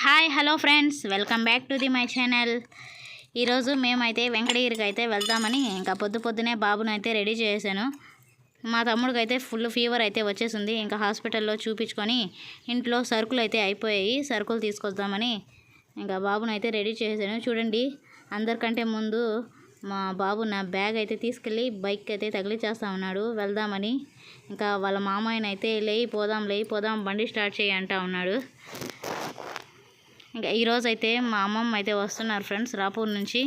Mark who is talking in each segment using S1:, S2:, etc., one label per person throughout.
S1: Hi hello friends. Welcome back to the my channel. ఈరోజు మేమైతే వెంకటగిరికి అయితే వెళ్దామని ఇంకా పొద్దు పొద్దునే బాబును అయితే రెడీ చేశాను. మా తమ్ముడికి అయితే ఫుల్ ఫీవర్ అయితే వచ్చేసింది. ఇంకా హాస్పిటల్లో చూపించుకొని ఇంట్లో సరుకులు అయితే అయిపోయాయి. సరుకులు తీసుకొద్దామని ఇంకా బాబును అయితే రెడీ చేశాను. చూడండి అందరికంటే ముందు మా బాబు నా బ్యాగ్ అయితే తీసుకెళ్ళి బైక్ అయితే తగిలిచేస్తా ఉన్నాడు. వెళ్దామని ఇంకా వాళ్ళ మామయ్యనైతే అయితే లేయి పోదాం లేయి పోదాం బండి స్టార్ట్ చేయి అంటా ఉన్నాడు. ఇంకా ఈరోజు అయితే మా అమ్మమ్మ అయితే వస్తున్నారు ఫ్రెండ్స్ రాపూర్ నుంచి.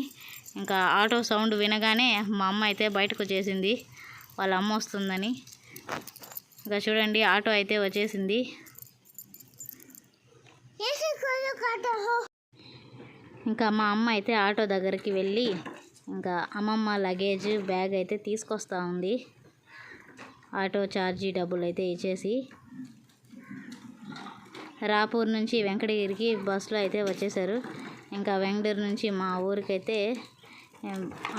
S1: ఇంకా ఆటో సౌండ్ వినగానే మా అమ్మ అయితే బయటకు వచ్చేసింది. వాళ్ళ అమ్మ వస్తుందని. ఇంకా చూడండి ఆటో అయితే వచ్చేసింది. ఇంకా మా అమ్మ అయితే ఆటో దగ్గరికి వెళ్ళి ఇంకా అమ్మమ్మ లగేజ్ బ్యాగ్ అయితే తీసుకొస్తా ఉంది. ఆటో ఛార్జీ డబ్బులు అయితే ఇచ్చేసి. రాపూర్ నుంచి వెంకటగిరికి బస్సులో అయితే వచ్చేసారు ఇంకా వెంకటగిరి నుంచి మా ఊరికైతే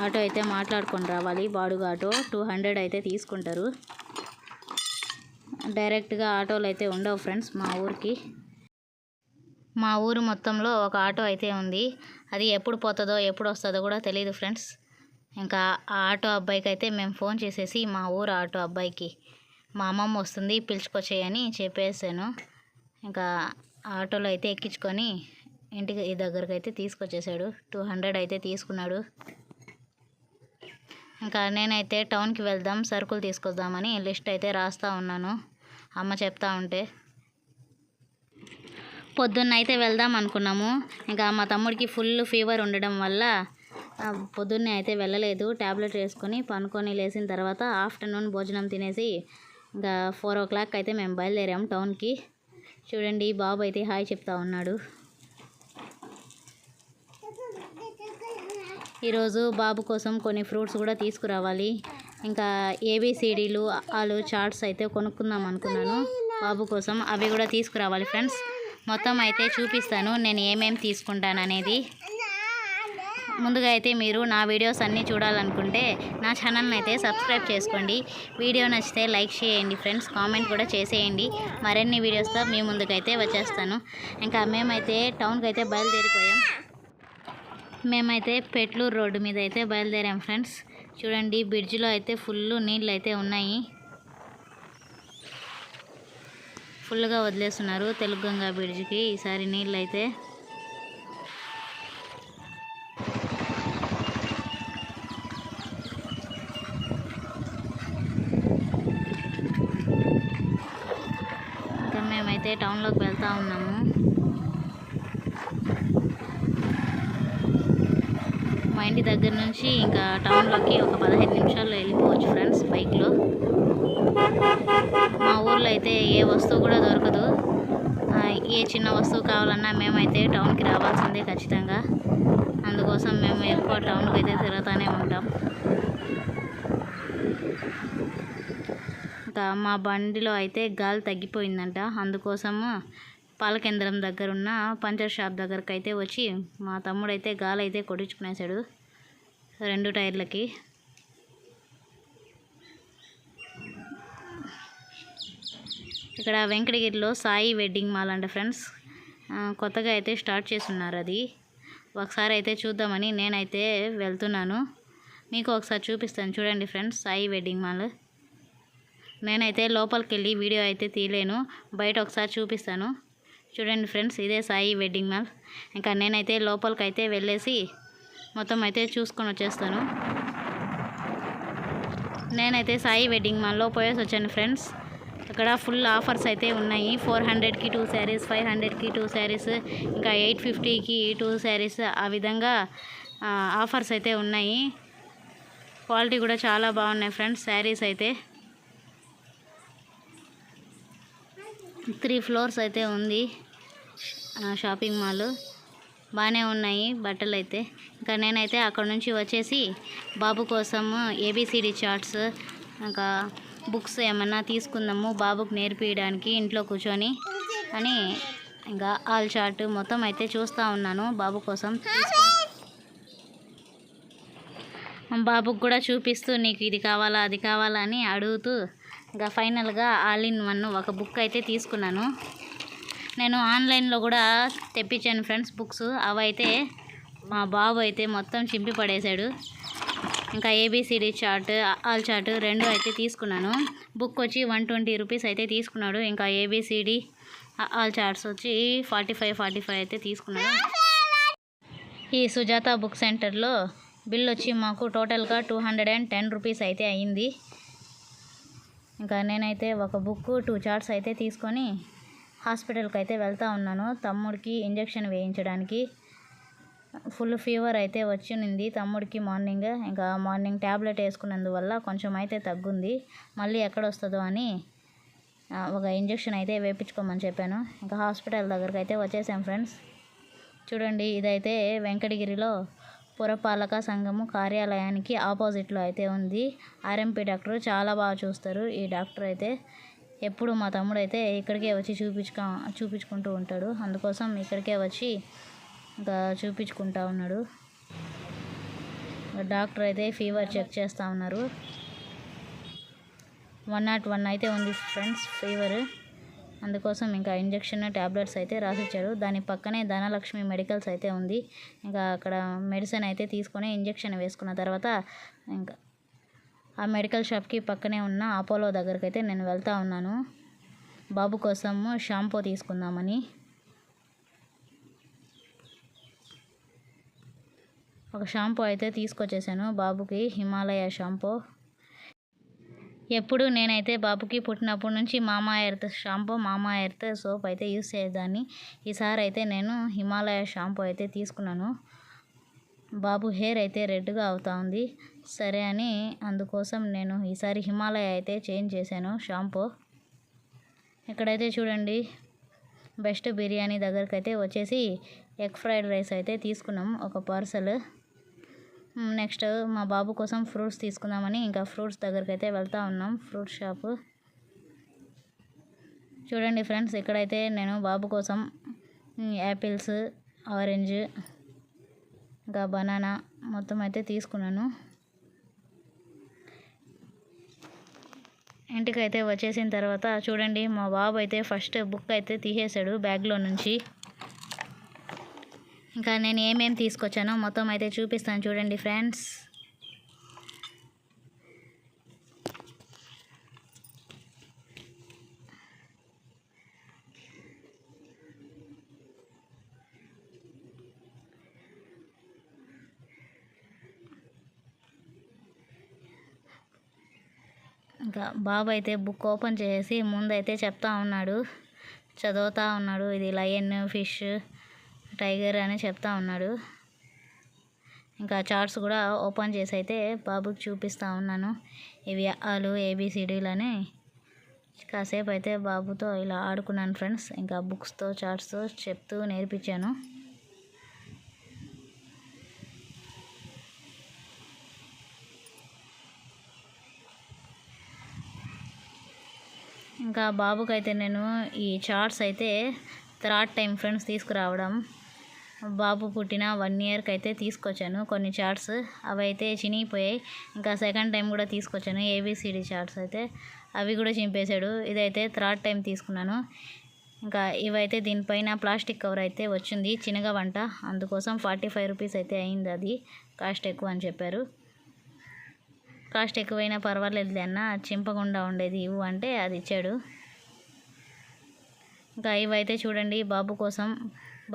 S1: ఆటో అయితే మాట్లాడుకొని రావాలి. బాడుగ ఆటో టూ హండ్రెడ్ అయితే తీసుకుంటారు. డైరెక్ట్గా ఆటోలు అయితే ఉండవు ఫ్రెండ్స్ మా ఊరికి. మా ఊరు మొత్తంలో ఒక ఆటో అయితే ఉంది. అది ఎప్పుడు పోతుందో ఎప్పుడు వస్తుందో కూడా తెలియదు ఫ్రెండ్స్. ఇంకా ఆ ఆటో అబ్బాయికి అయితే మేము ఫోన్ చేసేసి మా ఊరు ఆటో అబ్బాయికి మా అమ్మమ్మ వస్తుంది పిలుచుకొచ్చేయని చెప్పేసాను ఇంకా ఆటోలో అయితే ఎక్కించుకొని ఇంటికి ఈ దగ్గరకు అయితే తీసుకొచ్చేసాడు. టూ హండ్రెడ్ అయితే తీసుకున్నాడు. ఇంకా నేనైతే టౌన్కి వెళ్దాం సరుకులు తీసుకొద్దామని లిస్ట్ అయితే రాస్తూ ఉన్నాను. అమ్మ చెప్తా ఉంటే పొద్దున్న అయితే వెళ్దాం అనుకున్నాము. ఇంకా మా తమ్ముడికి ఫుల్ ఫీవర్ ఉండడం వల్ల పొద్దున్నే అయితే వెళ్ళలేదు. ట్యాబ్లెట్ వేసుకొని పనుకొని లేచిన తర్వాత ఆఫ్టర్నూన్ భోజనం తినేసి ఇంకా ఫోర్ ఓ క్లాక్ అయితే మేము బయలుదేరాము టౌన్కి. చూడండి బాబు అయితే హాయ్ చెప్తా ఉన్నాడు. ఈరోజు బాబు కోసం కొన్ని ఫ్రూట్స్ కూడా తీసుకురావాలి. ఇంకా ఏబిసిడీలు ఆలు చాట్స్ అయితే కొనుక్కుందాం అనుకున్నాను. బాబు కోసం అవి కూడా తీసుకురావాలి ఫ్రెండ్స్. మొత్తం అయితే చూపిస్తాను నేను ఏమేమి తీసుకుంటాను అనేది ముందుగా అయితే మీరు నా వీడియోస్ అన్నీ చూడాలనుకుంటే నా ఛానల్ని అయితే సబ్స్క్రైబ్ చేసుకోండి. వీడియో నచ్చితే లైక్ చేయండి ఫ్రెండ్స్ కామెంట్ కూడా చేసేయండి. మరిన్ని వీడియోస్తో మీ ముందుకైతే వచ్చేస్తాను. ఇంకా మేమైతే టౌన్కి అయితే బయలుదేరిపోయాం. మేమైతే పెట్లూరు రోడ్డు మీద అయితే బయలుదేరాం ఫ్రెండ్స్. చూడండి బ్రిడ్జ్లో అయితే ఫుల్ నీళ్ళు అయితే ఉన్నాయి. ఫుల్గా వదిలేస్తున్నారు తెలుగుగంగా బ్రిడ్జ్కి. ఈసారి నీళ్ళు అయితే టౌన్లోకి వెళ్తూ ఉన్నాము. మా ఇంటి దగ్గర నుంచి ఇంకా టౌన్లోకి ఒక పదహైదు నిమిషాల్లో వెళ్ళిపోవచ్చు ఫ్రెండ్స్ బైక్లో. మా ఊర్లో అయితే ఏ వస్తువు కూడా దొరకదు. ఏ చిన్న వస్తువు కావాలన్నా మేమైతే టౌన్కి రావాల్సిందే ఖచ్చితంగా. అందుకోసం మేము ఎక్కువ టౌన్కి అయితే తిరుగుతూనే ఉంటాం. తర్వాత మా బండిలో అయితే గాలి తగ్గిపోయిందంట. అందుకోసము పాల కేంద్రం దగ్గర ఉన్న పంచర్ షాప్ దగ్గరకు అయితే వచ్చి మా తమ్ముడు అయితే గాలి అయితే కొట్టించుకునేసాడు రెండు టైర్లకి. ఇక్కడ వెంకటగిరిలో సాయి వెడ్డింగ్ మాల్ అంట ఫ్రెండ్స్. కొత్తగా అయితే స్టార్ట్ చేస్తున్నారు అది. ఒకసారి అయితే చూద్దామని నేనైతే వెళ్తున్నాను. మీకు ఒకసారి చూపిస్తాను. చూడండి ఫ్రెండ్స్ సాయి వెడ్డింగ్ మాల్. నేనైతే లోపలికి వెళ్ళి వీడియో అయితే తీయలేను. బయట ఒకసారి చూపిస్తాను. చూడండి ఫ్రెండ్స్ ఇదే సాయి వెడ్డింగ్ మాల్. ఇంకా నేనైతే లోపలికి అయితే వెళ్ళేసి మొత్తం అయితే చూసుకొని వచ్చేస్తాను. నేనైతే సాయి వెడ్డింగ్ మాల్లో పోయేసి వచ్చాను ఫ్రెండ్స్. ఇక్కడ ఫుల్ ఆఫర్స్ అయితే ఉన్నాయి. ఫోర్ హండ్రెడ్కి టూ శారీస్ ఫైవ్ హండ్రెడ్కి టూ శారీస్ ఇంకా ఎయిట్ ఫిఫ్టీకి టూ శారీస్ ఆ విధంగా ఆఫర్స్ అయితే ఉన్నాయి. క్వాలిటీ కూడా చాలా బాగున్నాయి ఫ్రెండ్స్ శారీస్ అయితే. త్రీ ఫ్లోర్స్ అయితే ఉంది షాపింగ్ మాల్. బాగానే ఉన్నాయి బట్టలు అయితే ఇంకా నేనైతే అక్కడ నుంచి వచ్చేసి బాబు కోసము ఏబిసిడి చార్ట్స్ ఇంకా బుక్స్ ఏమన్నా తీసుకుందాము బాబుకు నేర్పించడానికి ఇంట్లో కూర్చొని అని ఇంకా ఆల్ చార్ట్ మొత్తం అయితే చూస్తూ ఉన్నాను బాబు కోసం. బాబుకు కూడా చూపిస్తూ నీకు ఇది కావాలా అది కావాలా అని అడుగుతూ ఇంకా ఫైనల్గా ఆల్ ఇన్ వన్ ఒక బుక్ అయితే తీసుకున్నాను. నేను ఆన్లైన్లో కూడా తెప్పించాను ఫ్రెండ్స్ బుక్స్. అవైతే మా బాబు అయితే మొత్తం చింపి పడేశాడు. ఇంకా ఏబిసిడి చార్ట్ ఆల్ చార్ట్ రెండు అయితే తీసుకున్నాను. బుక్ వచ్చి వన్ ట్వంటీ రూపీస్ అయితే తీసుకున్నాడు. ఇంకా ఏబిసిడి ఆల్ చార్ట్స్ వచ్చి ఫార్టీ ఫైవ్ ఫార్టీ ఫైవ్ అయితే తీసుకున్నాడు. ఈ సుజాత బుక్ సెంటర్లో బిల్ వచ్చి మాకు టోటల్గా two hundred and ten rupees అయితే అయ్యింది ఇంకా నేనైతే ఒక బుక్ టూ చార్ట్స్ అయితే తీసుకొని హాస్పిటల్కి అయితే వెళ్తూ ఉన్నాను. తమ్ముడికి ఇంజెక్షన్ వేయించడానికి. ఫుల్ ఫీవర్ అయితే వచ్చింది తమ్ముడికి మార్నింగ్. ఇంకా మార్నింగ్ ట్యాబ్లెట్ వేసుకున్నందువల్ల కొంచెం అయితే తగ్గుంది. మళ్ళీ ఎక్కడ వస్తుందో అని ఒక ఇంజెక్షన్ అయితే వేయించుకోమని చెప్పాను. ఇంకా హాస్పిటల్ దగ్గరికి అయితే వచ్చేసాం ఫ్రెండ్స్. చూడండి ఇదైతే వెంకటగిరిలో పురపాలక సంఘము కార్యాలయానికి ఆపోజిట్లో అయితే ఉంది. ఆర్ఎంపీ డాక్టర్ చాలా బాగా చూస్తారు. ఈ డాక్టర్ అయితే ఎప్పుడు మా తమ్ముడు అయితే ఇక్కడికే వచ్చి చూపించుక చూపించుకుంటూ ఉంటాడు. అందుకోసం ఇక్కడికే వచ్చి ఇంకా చూపించుకుంటా ఉన్నాడు. డాక్టర్ అయితే ఫీవర్ చెక్ చేస్తూ ఉన్నారు. వన్ నాట్ వన్ అయితే ఉంది ఫ్రెండ్స్ ఫీవర్. అందుకోసం ఇంకా ఇంజక్షన్ ట్యాబ్లెట్స్ అయితే రాసిచ్చారు. దాని పక్కనే ధనలక్ష్మి మెడికల్స్ అయితే ఉంది. ఇంకా అక్కడ మెడిసిన్ అయితే తీసుకొని ఇంజెక్షన్ వేసుకున్న తర్వాత ఇంకా ఆ మెడికల్ షాప్కి పక్కనే ఉన్న అపోలో దగ్గరికి అయితే నేను వెళ్తా ఉన్నాను. బాబు కోసము షాంపూ తీసుకుందామని. ఒక షాంపూ అయితే తీసుకొచ్చేసాను. బాబుకి హిమాలయ షాంపూ. ఎప్పుడు నేనైతే బాబుకి పుట్టినప్పటి నుంచి Mamaearth shampoo Mamaearth soap అయితే యూస్ చేసేదాన్ని. ఈసారి అయితే నేను హిమాలయ షాంపూ అయితే తీసుకున్నాను. బాబు హెయిర్ అయితే రెడ్గా అవుతా ఉంది. సరే అని అందుకోసం నేను ఈసారి హిమాలయ అయితే చేంజ్ చేశాను షాంపూ. ఇక్కడైతే చూడండి బెస్ట్ బిర్యానీ దగ్గరకైతే వచ్చేసి ఎగ్ ఫ్రైడ్ రైస్ అయితే తీసుకున్నాం ఒక పార్సల్. నెక్స్ట్ మా బాబు కోసం ఫ్రూట్స్ తీసుకుందామని ఇంకా ఫ్రూట్స్ దగ్గరికి అయితే వెళ్తా ఉన్నాం ఫ్రూట్ షాపు. చూడండి ఫ్రెండ్స్ ఇక్కడైతే నేను బాబు కోసం యాపిల్స్ ఆరెంజ్ ఇంకా బనానా మొత్తం అయితే తీసుకున్నాను. ఇంటికి అయితే వచ్చేసిన తర్వాత చూడండి మా బాబు అయితే ఫస్ట్ బుక్ అయితే తీసేశాడు బ్యాగ్లో నుంచి. ఇంకా నేను ఏమేమి తీసుకొచ్చానో మొత్తం అయితే చూపిస్తాను చూడండి ఫ్రెండ్స్. ఇంకా బాబు అయితే బుక్ ఓపెన్ చేసి ముందైతే చెప్తా ఉన్నాడు. చదువుతా ఉన్నాడు. ఇది లయన్ ఫిష్. టైగర్ అని చెప్తా ఉన్నాడు. ఇంకా చార్ట్స్ కూడా ఓపెన్ చేసి అయితే బాబుకి చూపిస్తూ ఉన్నాను. ఇవి ఆలు ఏబిసిడీలు అని. కాసేపు అయితే బాబుతో ఇలా ఆడుకున్నాను ఫ్రెండ్స్. ఇంకా బుక్స్తో చార్ట్స్తో చెప్తూ నేర్పించాను. ఇంకా బాబుకైతే నేను ఈ చార్ట్స్ అయితే థర్డ్ టైం ఫ్రెండ్స్ తీసుకురావడం. బాబు పుట్టిన వన్ ఇయర్కి అయితే తీసుకొచ్చాను. కొన్ని చార్ట్స్ అవి అయితే చినిగిపోయాయి. ఇంకా సెకండ్ టైం కూడా తీసుకొచ్చాను. ఏబిసిడి చార్ట్స్ అయితే అవి కూడా చింపేశాడు. ఇదైతే థర్డ్ టైం తీసుకున్నాను. ఇంకా ఇవైతే దీనిపైన ప్లాస్టిక్ కవర్ అయితే వచ్చింది. చిన్నగా వంట. అందుకోసం ఫార్టీ ఫైవ్ రూపీస్ అయితే అయింది అది. కాస్ట్ ఎక్కువ అని చెప్పారు. కాస్ట్ ఎక్కువైనా పర్వాలేదు అన్న చింపకుండా ఉండేది ఇవ్వు అంటే అది ఇచ్చాడు. ఇంకా ఇవైతే చూడండి బాబు కోసం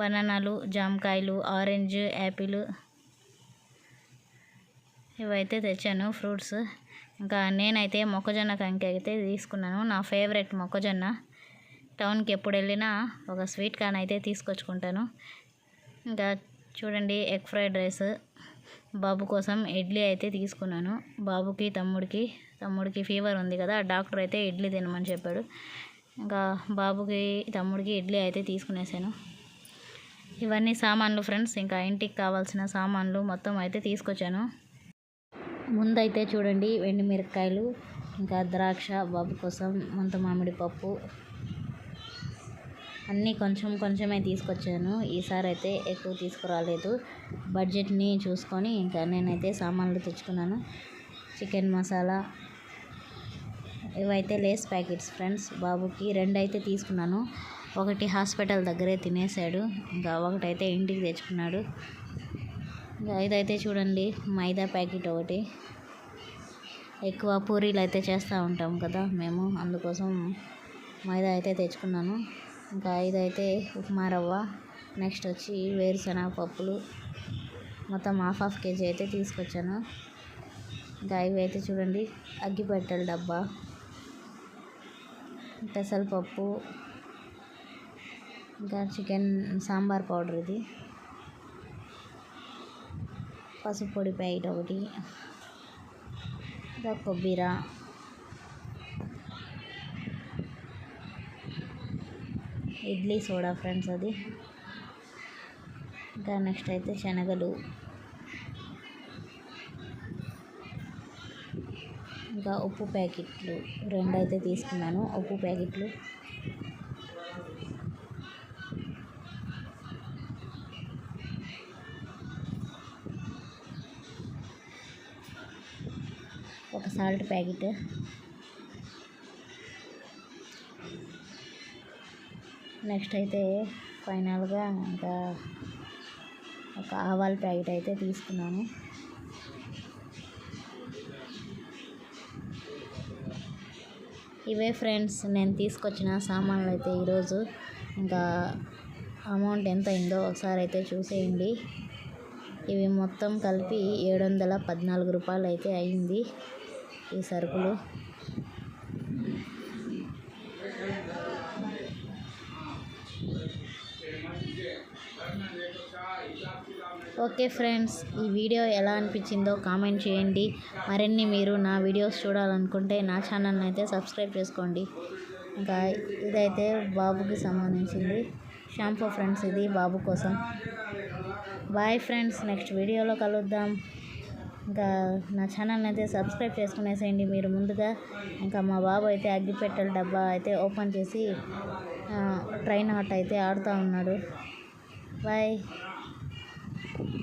S1: బనానాలు జామకాయలు ఆరెంజ్ యాపిల్ ఇవైతే తెచ్చాను ఫ్రూట్స్. ఇంకా నేనైతే మొక్కజొన్న కంకి అయితే తీసుకున్నాను. నా ఫేవరెట్ మొక్కజొన్న. టౌన్కి ఎప్పుడు వెళ్ళినా ఒక స్వీట్ కార్న్ అయితే తీసుకొచ్చుకుంటాను. ఇంకా చూడండి ఎగ్ ఫ్రైడ్ రైస్ బాబు కోసం ఇడ్లీ అయితే తీసుకున్నాను. బాబుకి తమ్ముడికి తమ్ముడికి ఫీవర్ ఉంది కదా డాక్టర్ అయితే ఇడ్లీ తినమని చెప్పాడు. ఇంకా బాబుకి తమ్ముడికి ఇడ్లీ అయితే తీసుకునేసాను. ఇవన్నీ సామాన్లు ఫ్రెండ్స్ ఇంకా ఇంటికి కావాల్సిన సామాన్లు మొత్తం అయితే తీసుకొచ్చాను. ముందైతే చూడండి వెండి మిరపకాయలు ఇంకా ద్రాక్ష బాబు కోసం ముంత మామిడి పప్పు. అన్నీ కొంచెం కొంచెమే తీసుకొచ్చాను. ఈసారి అయితే ఎక్కువ తీసుకురాలేదు. బడ్జెట్ని చూసుకొని ఇంకా నేనైతే సామాన్లు తెచ్చుకున్నాను. చికెన్ మసాలా. ఇవైతే లేస్ ప్యాకెట్స్ ఫ్రెండ్స్. బాబుకి రెండు అయితే తీసుకున్నాను. ఒకటి హాస్పిటల్ దగ్గరే తినేసాడు ఇంకా ఒకటైతే ఇంటికి తెచ్చుకున్నాడు. ఇంకా ఇదైతే చూడండి మైదా ప్యాకెట్ ఒకటి. ఎక్కువ పూరీలు అయితే చేస్తూ ఉంటాం కదా మేము అందుకోసం మైదా అయితే తెచ్చుకున్నాను. ఇంకా ఇదైతే ఉప్మా రవ్వ నెక్స్ట్ వచ్చి వేరుశనగ పప్పులు. మొత్తం హాఫ్ హాఫ్ కేజీ అయితే తీసుకొచ్చాను. ఇంకా ఇవి అయితే చూడండి అగ్గిపెట్టెల డబ్బా పెసరపప్పు ఇంకా చికెన్ సాంబార్ పౌడర్ ఇది. పసుపు పొడి ప్యాకెట్ ఒకటి. ఇంకా కొబ్బరి. ఇడ్లీ సోడా ఫ్రెండ్స్ అది. ఇంకా నెక్స్ట్ అయితే శనగలు. ఇంకా ఉప్పు ప్యాకెట్లు రెండు అయితే తీసుకున్నాను. ఉప్పు ప్యాకెట్లు. Salt packet. నెక్స్ట్ అయితే ఫైనల్గా ఇంకా ఒక ఆవాల ప్యాకెట్ అయితే తీసుకున్నాను. ఇవే ఫ్రెండ్స్ నేను తీసుకొచ్చిన సామాన్లు అయితే ఈరోజు. ఇంకా అమౌంట్ ఎంత అయిందో ఒకసారి అయితే చూసేయండి. ఇవి మొత్తం కలిపి ఏడు వందల పద్నాలుగు రూపాయలు అయితే అయింది. ఈ సరుకులు. ఓకే ఫ్రెండ్స్ ఈ వీడియో ఎలా అనిపించిందో కామెంట్ చేయండి. మరిన్ని మీరు నా వీడియోస్ చూడాలనుకుంటే నా ఛానల్ని అయితే సబ్స్క్రైబ్ చేసుకోండి. ఇంకా ఇదైతే బాబుకి సంబంధించింది. షాంపూ ఫ్రెండ్స్ ఇది బాబు కోసం. బాయ్ ఫ్రెండ్స్ నెక్స్ట్ వీడియోలో కలుద్దాం. ఇంకా నా ఛానల్ని అయితే సబ్స్క్రైబ్ చేసుకునేసేయండి మీరు ముందుగా. ఇంకా మా బాబు అయితే అగ్గిపెట్టెల డబ్బా అయితే ఓపెన్ చేసి ట్రైన్ ఆట అయితే ఆడుతూ ఉన్నాడు. బాయ్.